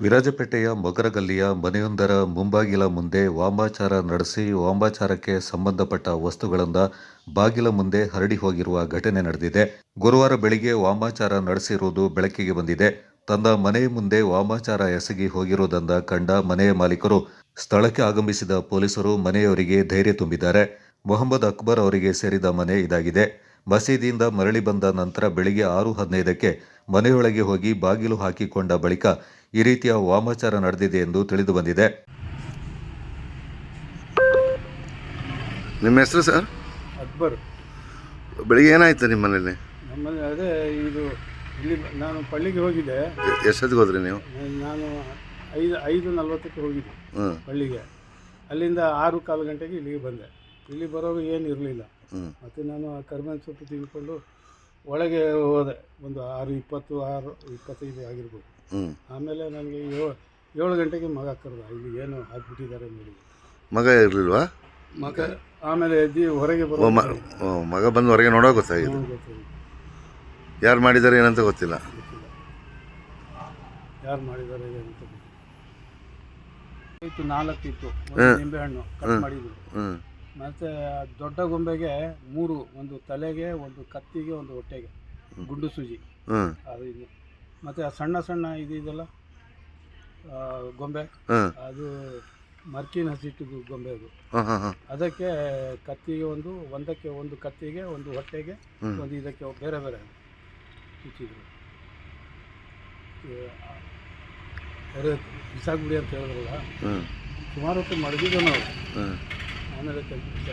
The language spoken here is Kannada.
ವಿರಾಜಪೇಟೆಯ ಮೊಗರಗಲ್ಲಿಯ ಮನೆಯೊಂದರ ಮುಂಬಾಗಿಲ ಮುಂದೆ ವಾಮಾಚಾರ ನಡೆಸಿ ವಾಮಾಚಾರಕ್ಕೆ ಸಂಬಂಧಪಟ್ಟ ವಸ್ತುಗಳಿಂದ ಬಾಗಿಲ ಮುಂದೆ ಹರಡಿ ಹೋಗಿರುವ ಘಟನೆ ನಡೆದಿದೆ. ಗುರುವಾರ ಬೆಳಿಗ್ಗೆ ವಾಮಾಚಾರ ನಡೆಸಿರುವುದು ಬೆಳಕಿಗೆ ಬಂದಿದೆ. ತನ್ನ ಮನೆ ಮುಂದೆ ವಾಮಾಚಾರ ಎಸಗಿ ಹೋಗಿರುವುದಂದ ಕಂಡ ಮನೆಯ ಮಾಲೀಕರು ಸ್ಥಳಕ್ಕೆ ಆಗಮಿಸಿದ ಪೊಲೀಸರು ಮನೆಯವರಿಗೆ ಧೈರ್ಯ ತುಂಬಿದ್ದಾರೆ. ಮೊಹಮ್ಮದ್ ಅಕ್ಬರ್ ಅವರಿಗೆ ಸೇರಿದ ಮನೆ ಇದಾಗಿದೆ. ಮಸೀದಿಯಿಂದ ಮರಳಿ ಬಂದ ನಂತರ ಬೆಳಿಗ್ಗೆ ಆರು ಹದಿನೈದಕ್ಕೆ ಮನೆಯೊಳಗೆ ಹೋಗಿ ಬಾಗಿಲು ಹಾಕಿಕೊಂಡ ಬಳಿಕ ಈ ರೀತಿಯ ವಾಮಾಚಾರ ನಡೆದಿದೆ ಎಂದು ತಿಳಿದು ಬಂದಿದೆ. ನಿಮ್ಮ ಹೆಸರು ಸರ್? ಅಕ್ಬರ್. ಬೆಳಿಗ್ಗೆ ಏನಾಯ್ತು ನಿಮ್ಮ ಮನೇಲಿ? ನಮ್ಮಲ್ಲಿ ಅದೇ ಇದು ಇಲ್ಲಿ ನಾನು ಪಳ್ಳಿಗೆ ಹೋಗಿದ್ದೆ. ಎಷ್ಟೊತ್ತಿಗೆ ಹೋದ್ರಿ ನೀವು? ನಾನು ಐದು ಐದು ನಲ್ವತ್ತಕ್ಕೆ ಹೋಗಿದ್ದೆ ಹ್ಞೂ ಪಳ್ಳಿಗೆ. ಅಲ್ಲಿಂದ ಆರು ಕಾಲು ಗಂಟೆಗೆ ಇಲ್ಲಿಗೆ ಬಂದೆ. ಇಲ್ಲಿ ಬರೋವಾಗ ಏನು ಇರಲಿಲ್ಲ. ಹ್ಞೂ ಮತ್ತು ನಾನು ಆ ಕರ್ಬೇವಿನ ಸೊಪ್ಪು ತಿಂದ್ಕೊಂಡು ಒಳಗೆ ಹೋದೆ ಒಂದು ಆರು ಇಪ್ಪತ್ತು ಆರು ಇಪ್ಪತ್ತೈದು ಆಗಿರ್ಬೋದು. ಹ್ಞೂ ಆಮೇಲೆ ನನಗೆ ಏಳು ಏಳು ಗಂಟೆಗೆ ಮಗ ಕರೆದ ಇಲ್ಲಿ ಏನು ಹಾಕ್ಬಿಟ್ಟಿದ್ದಾರೆ ನೋಡಿ. ಮಗ ಇರಲಿಲ್ವಾ? ಮಗ ಆಮೇಲೆ ಎದ್ದು ಹೊರಗೆ ಓ ಬರೋ ಮ ಓ, ಮಗ ಬಂದು ಹೊರಗೆ ನೋಡೋ ಗೊತ್ತಾಗಿದೆ. ಯಾರು ಮಾಡಿದ್ದಾರೆ ಏನಂತ ಗೊತ್ತಿಲ್ಲ. ಯಾರು ಮಾಡಿದ್ದಾರೆ ಅಂತ ಗೊತ್ತಿಲ್ಲ. ಇತ್ತು ನಾಲ್ಕು ಇತ್ತು. ಒಂದು ನಿಂಬೆಹಣ್ಣು ಕಟ್ ಮಾಡಿದ್ರು. ಹ್ಞೂ ಮತ್ತೆ ಆ ದೊಡ್ಡ ಗೊಂಬೆಗೆ ಮೂರು ಒಂದು ತಲೆಗೆ ಒಂದು ಕತ್ತಿಗೆ ಒಂದು ಹೊಟ್ಟೆಗೆ ಗುಂಡು ಸೂಜಿ. ಅದು ಇದು. ಮತ್ತು ಆ ಸಣ್ಣ ಸಣ್ಣ ಇದು ಇದೆಲ್ಲ ಆ, ಗೊಂಬೆ. ಅದು ಮರ್ಕಿನ ಹಸಿಟ್ಟಿದ್ದು ಗೊಂಬೆ ಅದು. ಹಾಂ ಹಾಂ ಹಾಂ. ಅದಕ್ಕೆ ಕತ್ತಿಗೆ ಒಂದು ಒಂದಕ್ಕೆ ಒಂದು ಕತ್ತಿಗೆ ಒಂದು ಹೊಟ್ಟೆಗೆ ಹ್ಮ್. ಒಂದು ಇದಕ್ಕೆ ಬೇರೆ ಬೇರೆ ಚುಚ್ಚಿದ್ರು ಬಿಸಾಕ್ಬಿಡಿ ಅಂತ ಹೇಳಿದ್ರಲ್ಲ. ಹ್ಞೂ ಸುಮಾರು ಹೊತ್ತು ಮಡಗಿದ್ದು ನಾವು. ಹ್ಞೂ ಆಮೇಲೆ ತೆಗ್ದು ಬಿಸಾಕಿ